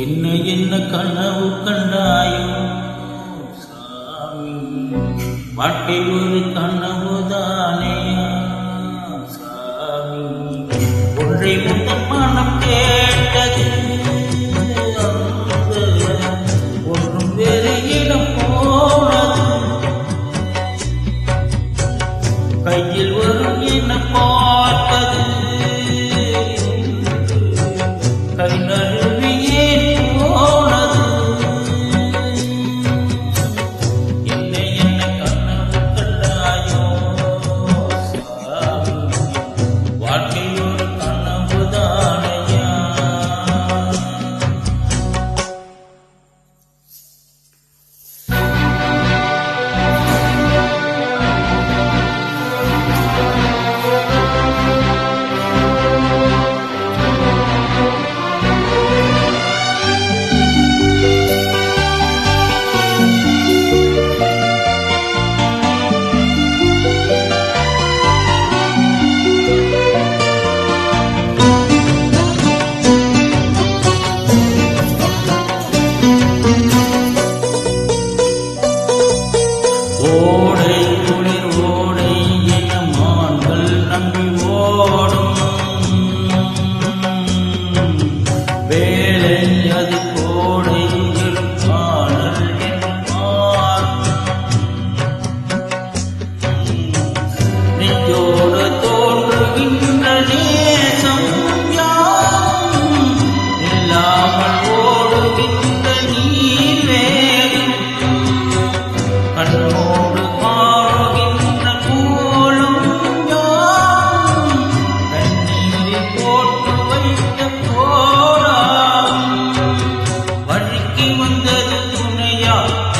என்ன என்ன கனவு கண்டாயோ சாமி வாழ்க்கை ஒரு கனவு தானே? சாமி ஒன்றை முந்த பணம் கேட்டது. ஒன்றும் வேறு இடம் போனது. கையில் என்ன பார்த்தது கை Allah